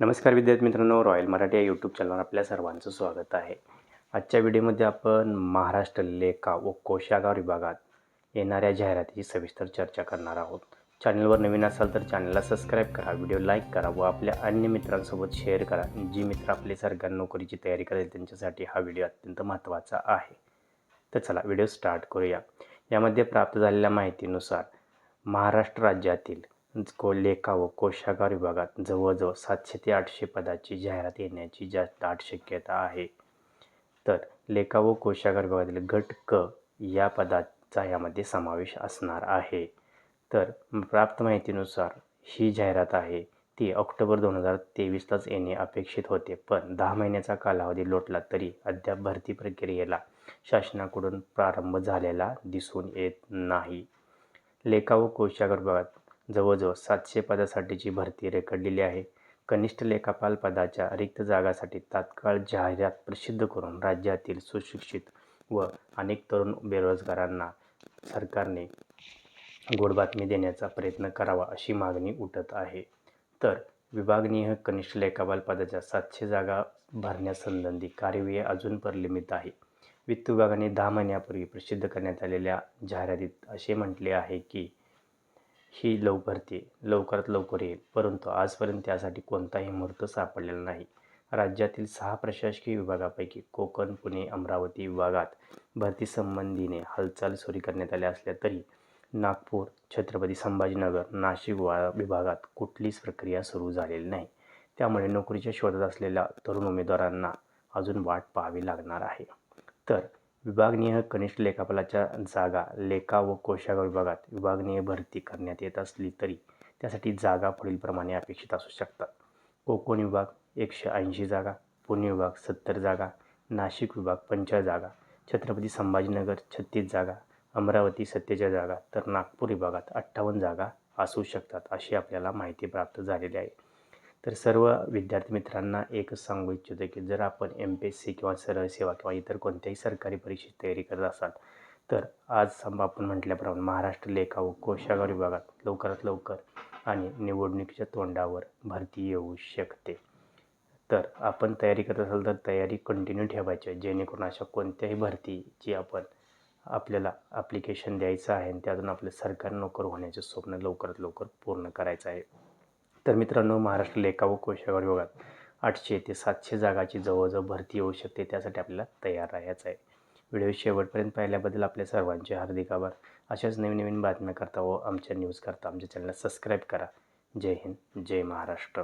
नमस्कार विद्यार्थी मित्रांनो रॉयल मराठी या यूट्यूब चॅनलवर आपल्या सर्वांचं स्वागत आहे. आजच्या व्हिडिओमध्ये आपण महाराष्ट्र लेखा व कोशागार विभागात येणाऱ्या जाहिरातीची सविस्तर चर्चा करणार आहोत. चॅनलवर नवीन असाल तर चॅनलला सबस्क्राईब करा व्हिडिओ लाईक करा व आपल्या अन्य मित्रांसोबत शेअर करा. जी मित्र आपले सरकारी नोकरीची तयारी करेल त्यांच्यासाठी हा व्हिडिओ अत्यंत महत्त्वाचा आहे. तर चला व्हिडिओ स्टार्ट करूया. यामध्ये प्राप्त झालेल्या माहितीनुसार महाराष्ट्र राज्यातील लेखा व कोशागार विभागात जवळजवळ सातशे ते आठशे पदाची जाहिरात येण्याची जास्त दाट शक्यता आहे. तर लेखा व कोशागार विभागातील गट क या पदाचा यामध्ये समावेश असणार आहे. तर प्राप्त माहितीनुसार ही जाहिरात आहे. ती ऑक्टोबर दोन हजार तेवीसलाच येणे अपेक्षित होते पण दहा महिन्याचा कालावधी लोटला तरी अद्याप भरती प्रक्रियेला शासनाकडून प्रारंभ झालेला दिसून येत नाही. लेखा व कोशागार विभागात जवळजवळ सातशे पदासाठीची भरती रेकडलेली आहे. कनिष्ठ लेखापाल पदाच्या रिक्त जागासाठी तात्काळ जाहिरात प्रसिद्ध करून राज्यातील सुशिक्षित व अनेक तरुण बेरोजगारांना सरकारने गोड बातमी देण्याचा प्रयत्न करावा अशी मागणी उठत आहे. तर विभागनीय कनिष्ठ लेखापाल पदाच्या सातशे जागा भरण्यासंबंधी कार्यवाही अजून प्रलंबित आहे. वित्त विभागाने दहा महिन्यापूर्वी प्रसिद्ध करण्यात आलेल्या जाहिरातीत असे म्हटले आहे की ही लवकर ते लवकरात लवकर येईल. परंतु आजपर्यंत त्यासाठी कोणताही मुहूर्त सापडलेला नाही. राज्यातील सहा प्रशासकीय विभागापैकी कोकण पुणे अमरावती विभागात भरती संबंधीने हालचाल सुरू करण्यात आल्या असल्या तरी नागपूर छत्रपती संभाजीनगर नाशिक वा विभागात कुठलीच प्रक्रिया सुरू झालेली नाही. त्यामुळे नोकरीच्या शोधात असलेल्या तरुण उमेदवारांना अजून वाट पाहावी लागणार आहे. तर विभागनीय कनिष्ठ लेखापालाच्या जागा लेखा व कोशागार विभागात विभागनीय भरती करण्यात येत असली तरी त्यासाठी जागा पुढीलप्रमाणे अपेक्षित असू शकतात. कोकण विभाग एकशे ऐंशी जागा पुणे विभाग सत्तर जागा नाशिक विभाग पंचाळीस जागा छत्रपती संभाजीनगर छत्तीस जागा अमरावती सत्तेचाळीस जागा तर नागपूर विभागात अठ्ठावन्न जागा असू शकतात अशी आपल्याला माहिती प्राप्त झालेली आहे. तर सर्व विद्यार्थी मित्रांना एकच सांगू इच्छितो की जर आपण एम पी एस सी किंवा सरळ सेवा किंवा इतर कोणत्याही सरकारी परीक्षेची तयारी करत असाल तर आज सम आपण म्हटल्याप्रमाणे महाराष्ट्र लेखा व कोशागार विभागात लवकरात लवकर आणि निवडणुकीच्या तोंडावर भरती येऊ शकते. तर आपण तयारी करत असाल तर तयारी कंटिन्यू ठेवायची आहे जेणेकरून अशा कोणत्याही भरतीची आपण आपल्याला ॲप्लिकेशन द्यायचं आहे आणि त्यातून आपलं सरकारी नोकर होण्याचे स्वप्न लवकरात लवकर पूर्ण करायचं आहे. तर मित्रांनो महाराष्ट्र लेखा व कोशागार विभागात आठशे ते सातशे जागाची जवळजवळ भरती येऊ शकते त्यासाठी आपल्याला तयार राहायचं आहे. व्हिडिओ शेवटपर्यंत पाहिल्याबद्दल आपल्या सर्वांचे हार्दिक आभार. अशाच नवीन नवीन बातम्या करता व आमच्या न्यूज करता आमच्या चॅनलला सबस्क्राईब करा. जय हिंद जय महाराष्ट्र.